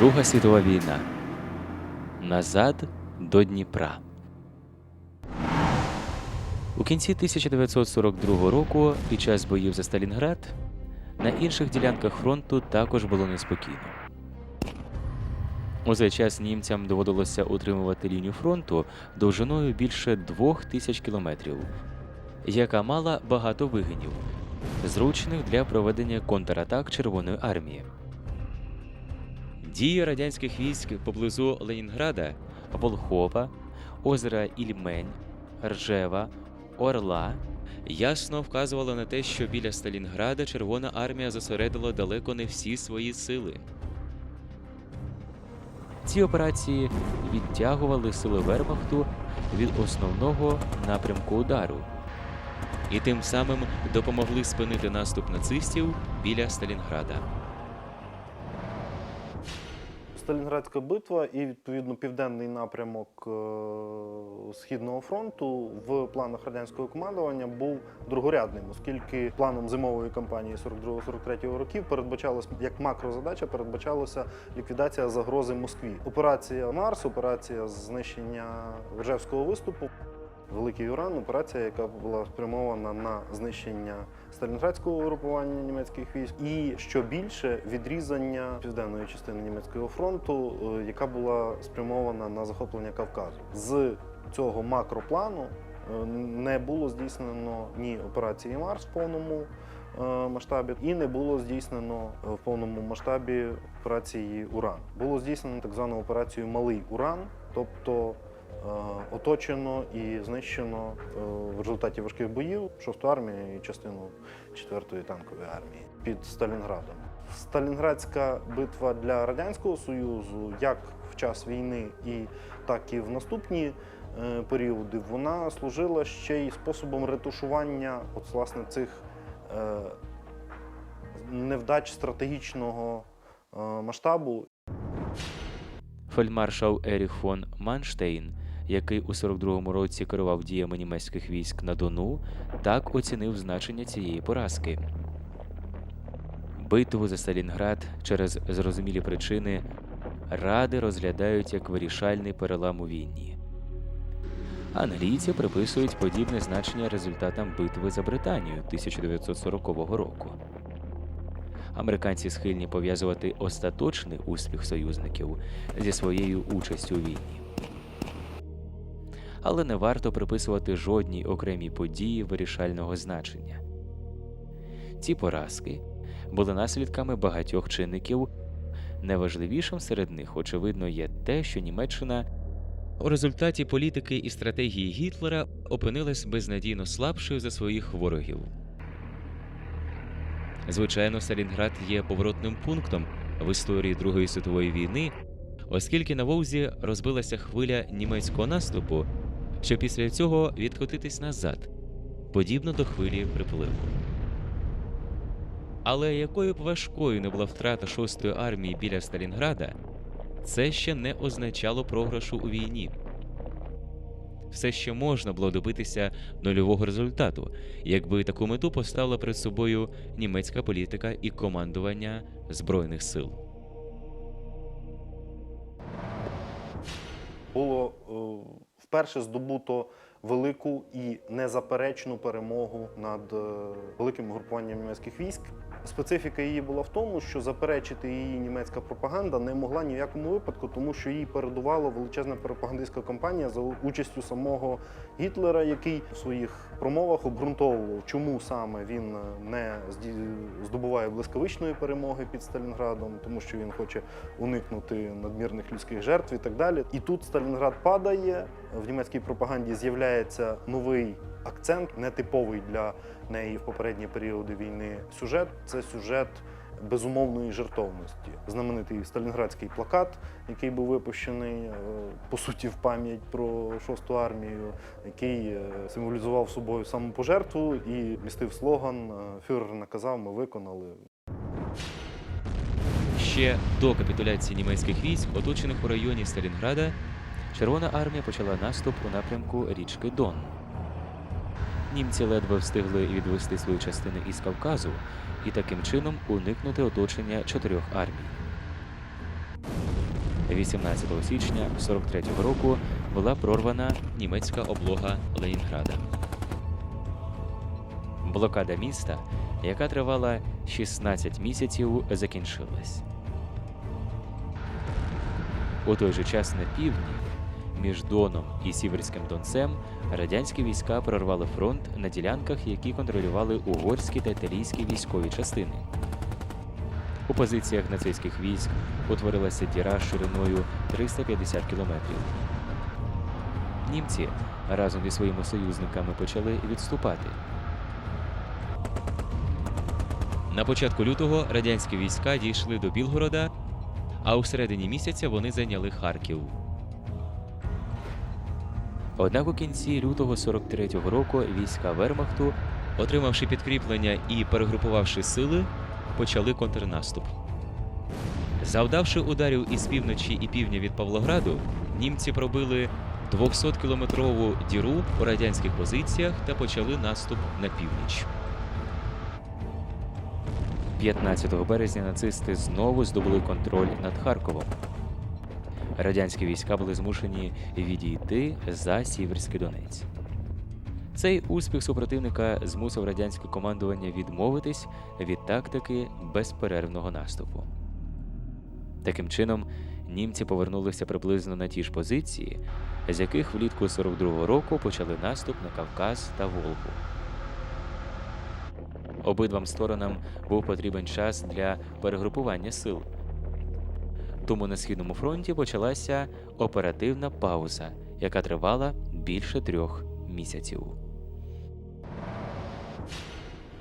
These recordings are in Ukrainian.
Друга світова війна. Назад до Дніпра. У кінці 1942 року, під час боїв за Сталінград, на інших ділянках фронту також було неспокійно. У цей час німцям доводилося утримувати лінію фронту довжиною більше двох тисяч кілометрів, яка мала багато вигинів, зручних для проведення контратак Червоної армії. Дії радянських військ поблизу Ленінграда, Волхова, озера Ільмень, Ржева, Орла ясно вказували на те, що біля Сталінграда Червона армія зосередила далеко не всі свої сили. Ці операції відтягували сили Вермахту від основного напрямку удару і тим самим допомогли спинити наступ нацистів біля Сталінграда. Сталінградська битва і відповідно південний напрямок е, Східного фронту в планах радянського командування був другорядним, оскільки планом зимової кампанії 42-43 років передбачалось як макрозадача, передбачалася ліквідація загрози Москві. Операція Марс, операція знищення Ржевського виступу. Великий Уран операція, яка була спрямована на знищення сталінградського угрупування німецьких військ, і що більше відрізання південної частини німецького фронту, е, яка була спрямована на захоплення Кавказу. З цього макроплану е, не було здійснено ні операції Марс в повному е, масштабі, і не було здійснено в повному масштабі операції Уран. Було здійснено так звану операцію Малий Уран, тобто оточено і знищено е, в результаті важких боїв 6-ту армію і частину 4-ї танкової армії під Сталінградом. Сталінградська битва для Радянського Союзу, як в час війни, і так і в наступні е, періоди, вона служила ще й способом ретушування от, власне, цих е, невдач стратегічного е, масштабу Фельдмаршал Еріх фон Манштейн, який у 42-му році керував діями німецьких військ на Дону, так оцінив значення цієї поразки. Битву за Сталінград через зрозумілі причини ради розглядають як вирішальний перелам у війні. Англійці приписують подібне значення результатам битви за Британію 1940 року. Американці схильні пов'язувати остаточний успіх союзників зі своєю участю у війні. Але не варто приписувати жодній окремій події вирішального значення. Ці поразки були наслідками багатьох чинників. Найважливішим серед них, очевидно, є те, що Німеччина у результаті політики і стратегії Гітлера опинилась безнадійно слабшою за своїх ворогів. Звичайно, Сталінград є поворотним пунктом в історії Другої світової війни, оскільки на Волзі розбилася хвиля німецького наступу, що після цього відкотитись назад, подібно до хвилі припливу. Але якою б важкою не була втрата шостої армії біля Сталінграда, це ще не означало програшу у війні. Все ще можна було добитися нульового результату, якби таку мету поставила перед собою німецька політика і командування Збройних сил. було вперше здобуто велику і незаперечну перемогу над е, великим угрупуванням німецьких військ. Специфіка її була в тому, що заперечити її німецька пропаганда не могла ні в якому випадку, тому що їй передувала величезна пропагандистська кампанія за участю самого Гітлера, який в своїх промовах обґрунтовував, чому саме він е, не здобуває блискавичної перемоги під Сталінградом, тому що він хоче уникнути надмірних людських жертв і так далі. І тут Сталінград падає. В німецькій пропаганді з'являється новий акцент, нетиповий для неї в попередні періоди війни. Сюжет це сюжет безумовної жертовності. Знаменитий сталінградський плакат, який був випущений е, по суті в пам'ять про шосту армію, який е, символізував собою самопожертву і містив слоган е, Фюрер наказав, ми виконали. Ще до капітуляції німецьких військ, оточених у районі Сталінграда, Червона армія почала наступ у напрямку річки Дон. Німці ледве встигли відвести свої частини із Кавказу і таким чином уникнути оточення чотирьох армій. 18 січня 43-го року була прорвана німецька облога Ленінграда. Блокада міста, яка тривала 16 місяців, закінчилась. У той же час на півдні, між Доном і Сіверським Донцем, радянські війська прорвали фронт на ділянках, які контролювали угорські та італійські військові частини. У позиціях нацистських військ утворилася діра шириною 350 кілометрів. Німці разом зі своїми союзниками почали відступати. На початку лютого радянські війська дійшли до Білгорода, а у середині місяця вони зайняли Харків. Однак у кінці лютого 43-го року війська Вермахту, отримавши підкріплення і перегрупувавши сили, почали контрнаступ. Завдавши ударів із півночі і півдня від Павлограду, німці пробили 200-кілометрову діру у радянських позиціях та почали наступ на північ. 15 березня нацисти знову здобули контроль над Харковом. Радянські війська були змушені відійти за Сіверський Донець. Цей успіх супротивника змусив радянське командування відмовитись від тактики безперервного наступу. Таким чином, німці повернулися приблизно на ті ж позиції, з яких влітку 42-го року почали наступ на Кавказ та Волгу. Обидвам сторонам був потрібен час для перегрупування сил. Тому на східному фронті почалася оперативна пауза, яка тривала більше трьох місяців.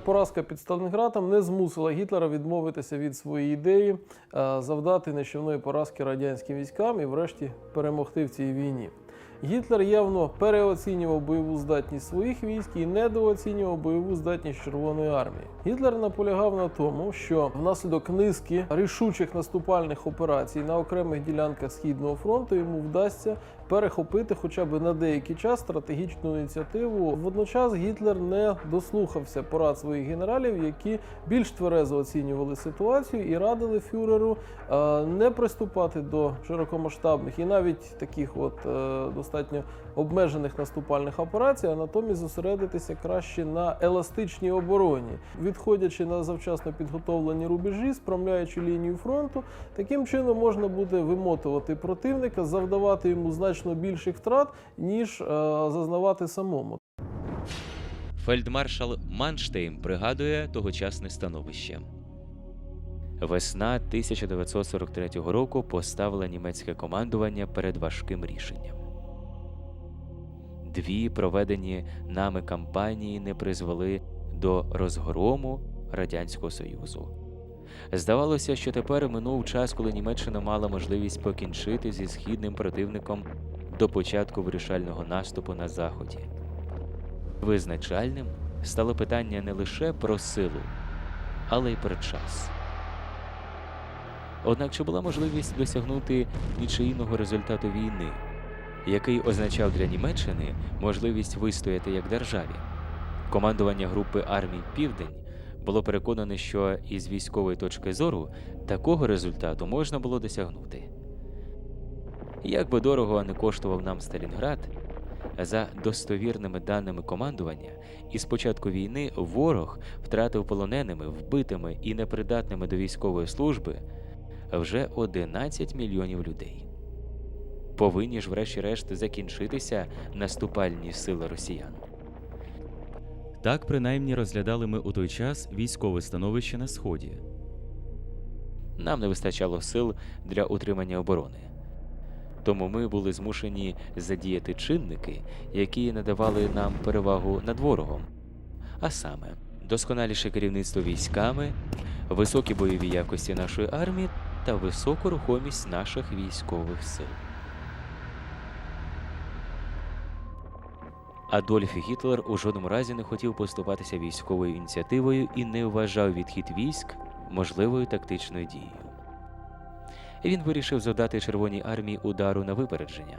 Поразка під Сталінградом не змусила Гітлера відмовитися від своєї ідеї е, завдати нищівної поразки радянським військам і, врешті, перемогти в цій війні. Гітлер явно переоцінював бойову здатність своїх військ і недооцінював бойову здатність Червоної армії. Гітлер наполягав на тому, що внаслідок низки рішучих наступальних операцій на окремих ділянках східного фронту йому вдасться перехопити хоча б на деякий час стратегічну ініціативу. Водночас Гітлер не дослухався порад своїх генералів, які більш тверезо оцінювали ситуацію і радили фюреру е, не приступати до широкомасштабних і навіть таких от е, достатньо обмежених наступальних операцій, а натомість зосередитися краще на еластичній обороні, відходячи на завчасно підготовлені рубежі, спрямляючи лінію фронту. Таким чином можна буде вимотувати противника, завдавати йому значно більших втрат, ніж е, зазнавати самому. Фельдмаршал Манштейн пригадує тогочасне становище. Весна 1943 року поставила німецьке командування перед важким рішенням. Дві проведені нами кампанії не призвели до розгрому Радянського Союзу. Здавалося, що тепер минув час, коли Німеччина мала можливість покінчити зі східним противником до початку вирішального наступу на Заході. Визначальним стало питання не лише про силу, але й про час. Однак чи була можливість досягнути нічийного результату війни, який означав для Німеччини можливість вистояти як державі? Командування групи армій Південь було переконане, що із військової точки зору такого результату можна було досягнути. Як би дорого не коштував нам Сталінград, за достовірними даними командування, із початку війни ворог втратив полоненими, вбитими і непридатними до військової служби вже 11 мільйонів людей. Повинні ж, врешті-решт, закінчитися наступальні сили росіян. Так принаймні розглядали ми у той час військове становище на сході. Нам не вистачало сил для утримання оборони. Тому ми були змушені задіяти чинники, які надавали нам перевагу над ворогом, а саме досконаліше керівництво військами, високі бойові якості нашої армії та високу рухомість наших військових сил. Адольф Гітлер у жодному разі не хотів поступатися військовою ініціативою і не вважав відхід військ можливою тактичною дією. Він вирішив завдати Червоній армії удару на випередження.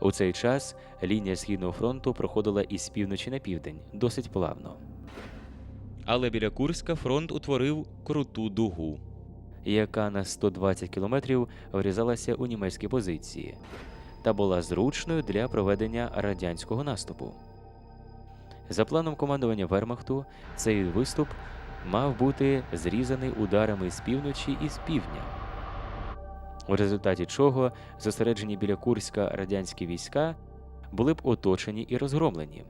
У цей час лінія Східного фронту проходила із півночі на південь досить плавно. Але біля Курська фронт утворив круту дугу. яка на 120 кілометрів врізалася у німецькі позиції та була зручною для проведення радянського наступу. За планом командування Вермахту, цей виступ мав бути зрізаний ударами з півночі і з півдня, у результаті чого зосереджені біля Курська радянські війська були б оточені і розгромлені.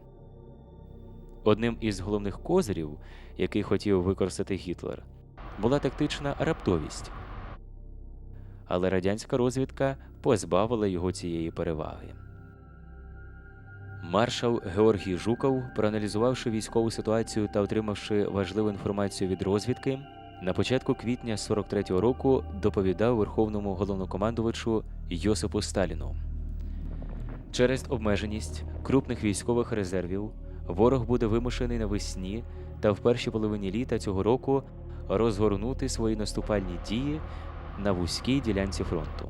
Одним із головних козирів, який хотів використати Гітлер, була тактична раптовість. Але радянська розвідка позбавила його цієї переваги. Маршал Георгій Жуков, проаналізувавши військову ситуацію та отримавши важливу інформацію від розвідки, на початку квітня 43-го року доповідав Верховному головнокомандувачу Йосипу Сталіну. Через обмеженість крупних військових резервів ворог буде вимушений навесні та в першій половині літа цього року розгорнути свої наступальні дії на вузькій ділянці фронту.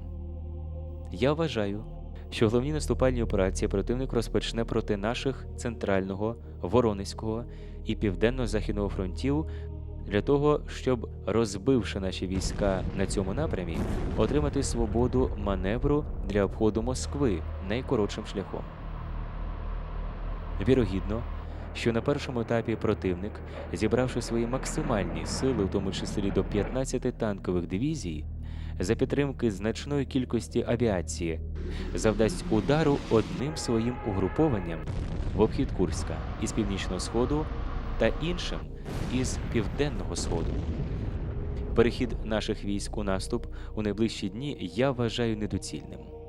Я вважаю, що головні наступальні операції противник розпочне проти наших центрального, Воронезького і південно-західного фронтів для того, щоб, розбивши наші війська на цьому напрямі, отримати свободу маневру для обходу Москви найкоротшим шляхом. Вірогідно, що на першому етапі противник, зібравши свої максимальні сили, в тому числі до 15 танкових дивізій, за підтримки значної кількості авіації, завдасть удару одним своїм угрупованням в обхід Курська із північного сходу та іншим із південного сходу. Перехід наших військ у наступ у найближчі дні я вважаю недоцільним.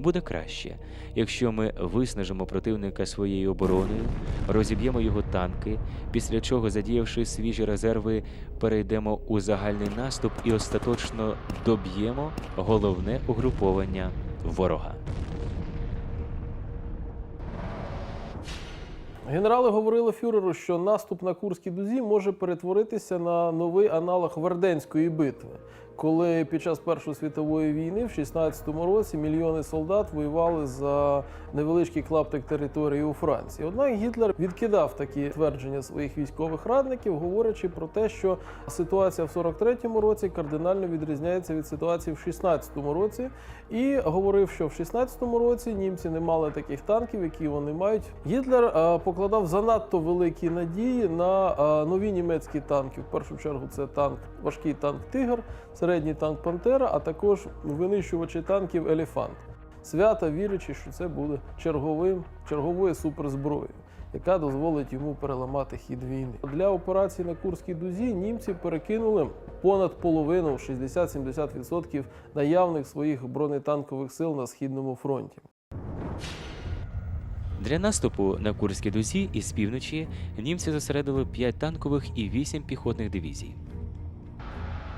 Буде краще, якщо ми виснажимо противника своєю обороною, розіб'ємо його танки, після чого, задіявши свіжі резерви, перейдемо у загальний наступ і остаточно доб'ємо головне угруповання ворога. Генерали говорили фюреру, що наступ на Курській дузі може перетворитися на новий аналог Верденської битви, коли під час Першої світової війни в 16-му році мільйони солдат воювали за невеличкий клаптик території у Франції. Однак Гітлер відкидав такі твердження своїх військових радників, говорячи про те, що ситуація в 43-му році кардинально відрізняється від ситуації в 16-му році, і говорив, що в 16-му році німці не мали таких танків, які вони мають. Гітлер е, покладав занадто великі надії на е, нові німецькі танки. В першу чергу це танк, важкий танк Тигр, середній танк Пантера, а також винищувачі танків Елефант. Свято вірячи, що це буде черговим, черговою суперзброєю, яка дозволить йому переламати хід війни. Для операції на Курській дузі німці перекинули понад половину 60-70% наявних своїх бронетанкових сил на східному фронті. Для наступу на Курській дузі із півночі німці зосередили 5 танкових і 8 піхотних дивізій.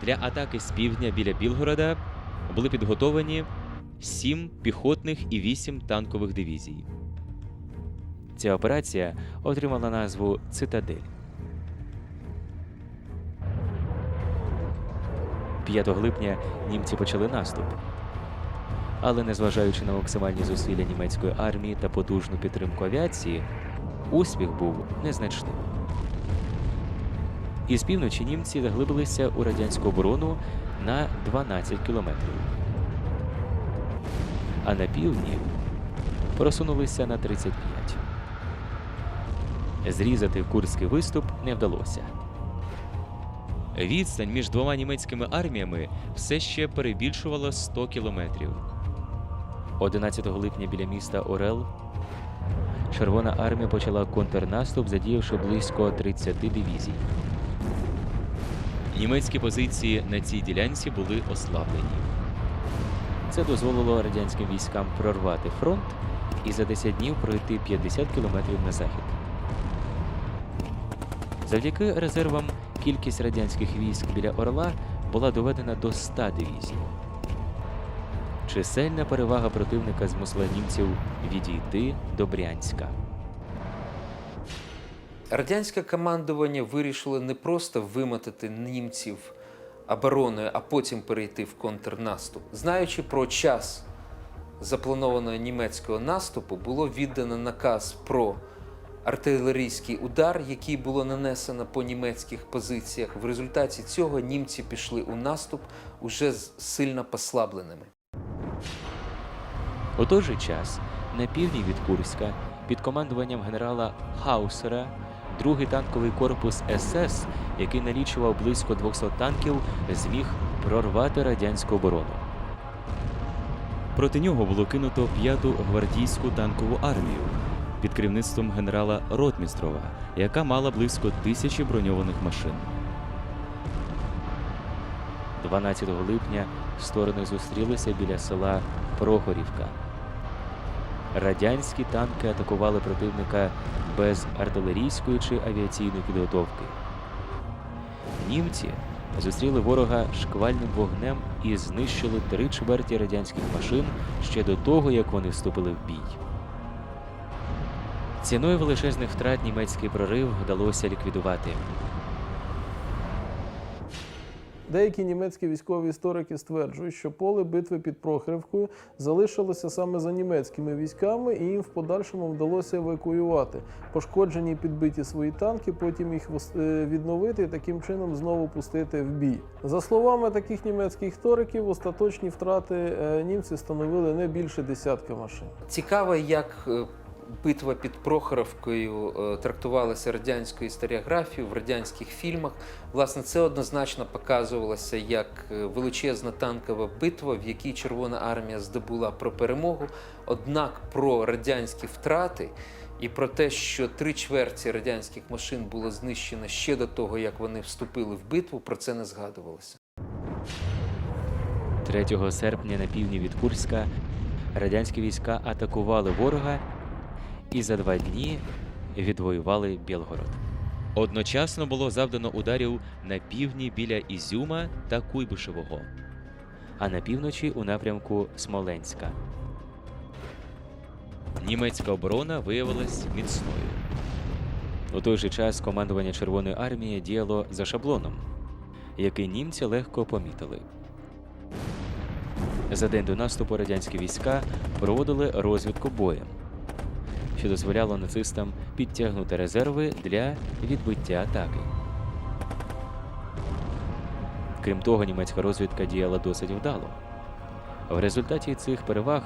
Для атаки з півдня біля Білгорода були підготовлені 7 піхотних і 8 танкових дивізій. Ця операція отримала назву Цитадель. 5 липня німці почали наступ. Але незважаючи на максимальні зусилля німецької армії та потужну підтримку авіації, успіх був незначним. Із півночі німці заглибилися у радянську оборону на 12 кілометрів, а на півдні просунулися на 35. Зрізати курський виступ не вдалося. Відстань між двома німецькими арміями все ще перебільшувала 100 кілометрів. 11 липня біля міста Орел Червона армія почала контрнаступ, задіявши близько 30 дивізій. Німецькі позиції на цій ділянці були ослаблені. Це дозволило радянським військам прорвати фронт і за 10 днів пройти 50 кілометрів на захід. Завдяки резервам кількість радянських військ біля Орла була доведена до 100 дивізій. Чисельна перевага противника змусила німців відійти до Брянська. Радянське командування вирішило не просто вимотати німців обороною, а потім перейти в контрнаступ. Знаючи про час запланованого німецького наступу, було віддано наказ про артилерійський удар, який було нанесено по німецьких позиціях. В результаті цього німці пішли у наступ уже сильно послабленими. У той же час на півдні від Курська під командуванням генерала Хаусера другий танковий корпус СС, який налічував близько 200 танків, зміг прорвати радянську оборону. Проти нього було кинуто п'яту гвардійську танкову армію під керівництвом генерала Ротмістрова, яка мала близько тисячі броньованих машин. 12 липня сторони зустрілися біля села Прохорівка. Радянські танки атакували противника без артилерійської чи авіаційної підготовки. Німці зустріли ворога шквальним вогнем і знищили три чверті радянських машин ще до того, як вони вступили в бій. Ціною величезних втрат німецький прорив вдалося ліквідувати. Деякі німецькі військові історики стверджують, що поле битви під Прохорівкою залишилося саме за німецькими військами, і їм в подальшому вдалося евакуювати пошкоджені підбиті свої танки, потім їх е, відновити і таким чином знову пустити в бій. За словами таких німецьких істориків, остаточні втрати е, німці становили не більше десятка машин. Цікаво, як е, битва під Прохоровкою е, трактувалася радянською історіографією в радянських фільмах. Власне, це однозначно показувалося як е, величезна танкова битва, в якій Червона армія здобула про перемогу. Однак про радянські втрати і про те, що три чверті радянських машин було знищено ще до того, як вони вступили в битву, про це не згадувалося. 3 серпня на півдні від Курська радянські війська атакували ворога і за два дні відвоювали Білгород. Одночасно було завдано ударів на півдні біля Ізюма та Куйбишевого. а на півночі у напрямку Смоленська. Німецька оборона виявилась міцною. У той же час командування Червоної армії діяло за шаблоном, який німці легко помітили. За день до наступу радянські війська проводили розвідку боєм, що дозволяло нацистам підтягнути резерви для відбиття атаки. Крім того, німецька розвідка діяла досить вдало. В результаті цих переваг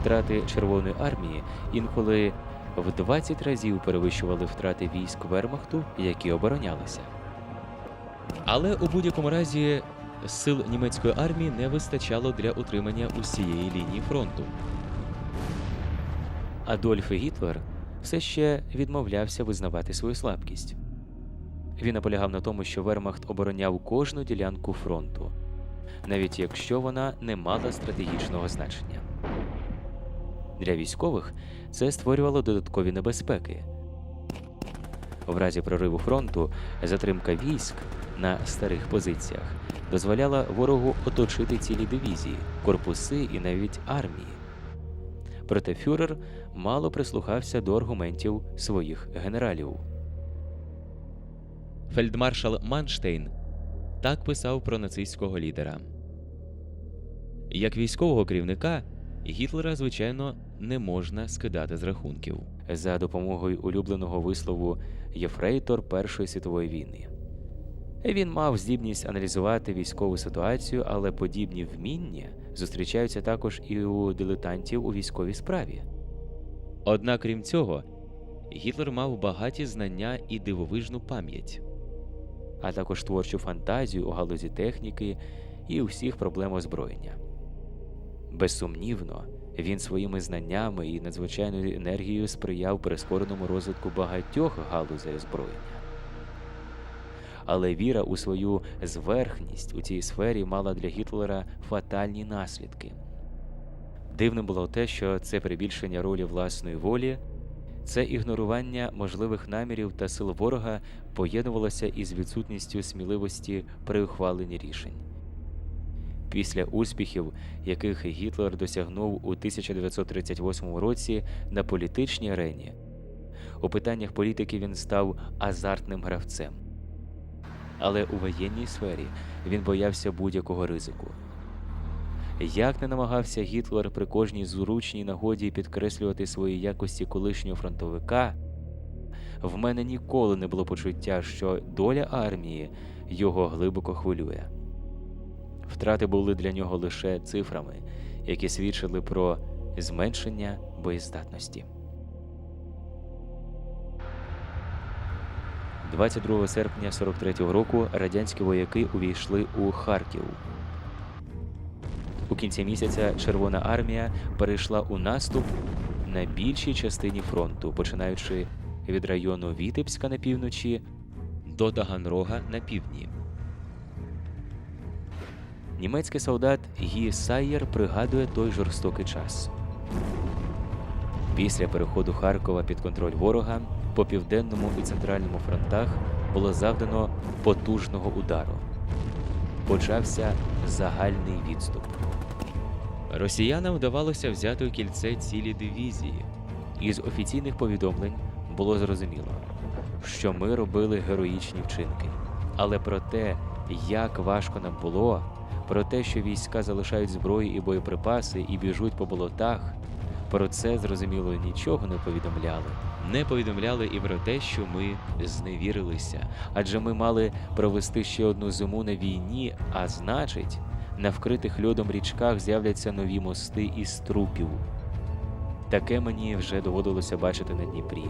втрати Червоної армії інколи в 20 разів перевищували втрати військ Вермахту, які оборонялися. Але у будь-якому разі сил німецької армії не вистачало для утримання усієї лінії фронту. Адольф Гітлер все ще відмовлявся визнавати свою слабкість. Він наполягав на тому, що Вермахт обороняв кожну ділянку фронту, навіть якщо вона не мала стратегічного значення. Для військових це створювало додаткові небезпеки. В разі прориву фронту затримка військ на старих позиціях дозволяла ворогу оточити цілі дивізії, корпуси і навіть армії. Проте фюрер мало прислухався до аргументів своїх генералів. Фельдмаршал Манштейн так писав про нацистського лідера. Як військового керівника Гітлера, звичайно, не можна скидати з рахунків. за допомогою улюбленого вислову Єфрейтор Першої світової війни. Він мав здібність аналізувати військову ситуацію, але подібні вміння зустрічаються також і у дилетантів у військовій справі. Однак, крім цього, Гітлер мав багаті знання і дивовижну пам'ять. а також творчу фантазію у галузі техніки і усіх проблем озброєння. Безсумнівно, він своїми знаннями і надзвичайною енергією сприяв прискореному розвитку багатьох галузей озброєння. Але віра у свою зверхність у цій сфері мала для Гітлера фатальні наслідки. Дивним було те, що це перебільшення ролі власної волі, це ігнорування можливих намірів та сил ворога поєднувалося із відсутністю сміливості при ухваленні рішень. Після успіхів, яких Гітлер досягнув у 1938 році на політичній арені, у питаннях політики він став азартним гравцем. Але у воєнній сфері він боявся будь-якого ризику. Як не намагався Гітлер при кожній зручній нагоді підкреслювати свої якості колишнього фронтовика, в мене ніколи не було почуття, що доля армії його глибоко хвилює. Втрати були для нього лише цифрами, які свідчили про зменшення боєздатності. 22 серпня 43-го року радянські вояки увійшли у Харків. У кінці місяця Червона армія перейшла у наступ на більшій частині фронту, починаючи від району Вітебська на півночі До Таганрога на півдні. Німецький солдат Гі Сайєр пригадує той жорстокий час. Після переходу Харкова під контроль ворога по південному і центральному фронтах було завдано потужного удару. Почався загальний відступ. Росіянам вдавалося взяти у кільце цілі дивізії. Із офіційних повідомлень було зрозуміло, що ми робили героїчні вчинки. Але про те, як важко нам було, про те, що війська залишають зброї і боєприпаси і біжуть по болотах, про це зрозуміло нічого не повідомляли. Не повідомляли і про те, що ми зневірилися, адже ми мали провести ще одну зиму на війні, а значить, на вкритих льодом річках з'являться нові мости із трупів. Таке мені вже доводилося бачити на Дніпрі.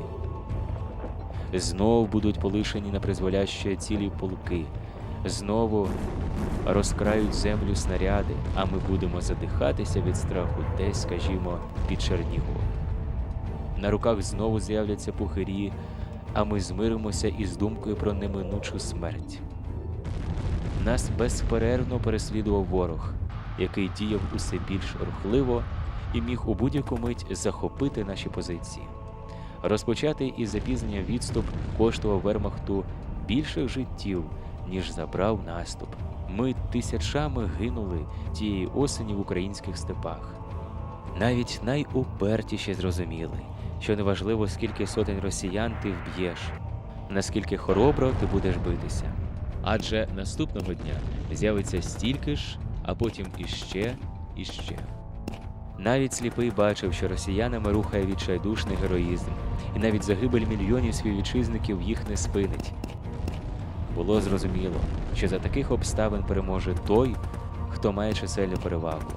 Знов будуть полишені на призволяще цілі полки, знову розкрають землю снаряди, а ми будемо задихатися від страху десь, скажімо, під Чернігов. На руках знову з'являться пухирі, а ми змиримося із думкою про неминучу смерть. Нас безперервно переслідував ворог, який діяв усе більш рухливо і міг у будь-яку мить захопити наші позиції. Розпочатий із запізнення відступ коштував Вермахту більших життів, ніж забрав наступ. Ми тисячами гинули тієї осені в українських степах. Навіть найупертіші зрозуміли, що неважливо, скільки сотень росіян ти вб'єш, наскільки хоробро ти будеш битися. адже наступного дня з'явиться стільки ж, а потім іще, іще. Навіть сліпий бачив, що росіянами рухає відчайдушний героїзм, і навіть загибель мільйонів співвітчизників їх не спинить. Було зрозуміло, що за таких обставин переможе той, хто має чисельну перевагу.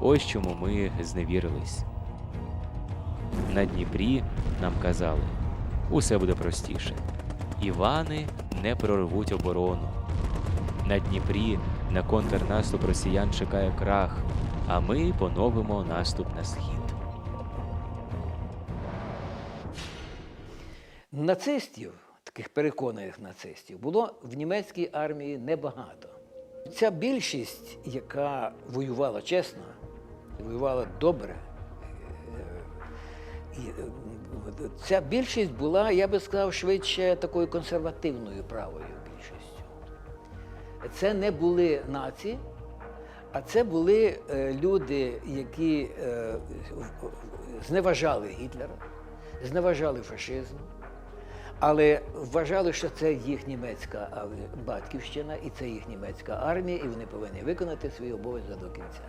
Ось чому ми зневірились. На Дніпрі нам казали, усе буде простіше. Івани не прорвуть оборону. На Дніпрі на контрнаступ росіян чекає крах, а ми поновимо наступ на схід. Нацистів, таких переконаних нацистів, було в німецькій армії небагато. Ця більшість, яка воювала чесно, воювала добре, е, е, ця більшість була, я би сказав, швидше такою консервативною правою більшістю. Це не були нації, а це були е, люди, які зневажали Гітлера, зневажали фашизм, але вважали, що це їх німецька батьківщина і це їх німецька армія, і вони повинні виконати свій обов'язок до кінця.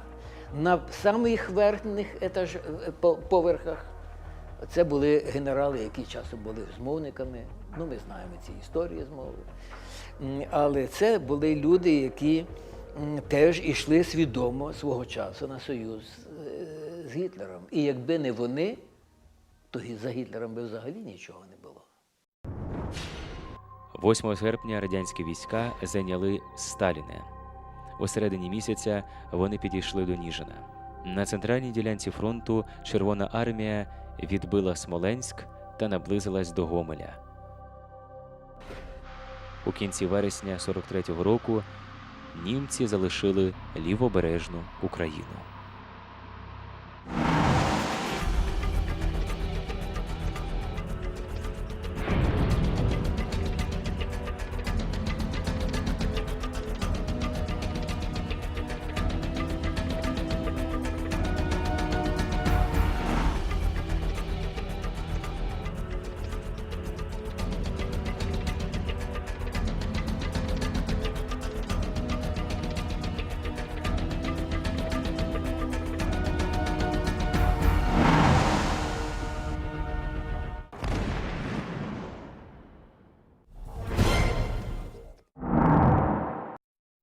На самих верхніх етаж, е, поверхах це були генерали, які часом були змовниками. Ну, ми знаємо ці історії змови. Але це були люди, які теж ішли свідомо свого часу на союз е, з Гітлером. І якби не вони, то за Гітлером би взагалі нічого не. 8 серпня радянські війська зайняли Сталіне. У середині місяця вони підійшли до Ніжина. На центральній ділянці фронту Червона армія відбила Смоленськ та наблизилась до Гомеля. У кінці вересня 43-го року німці залишили лівобережну Україну.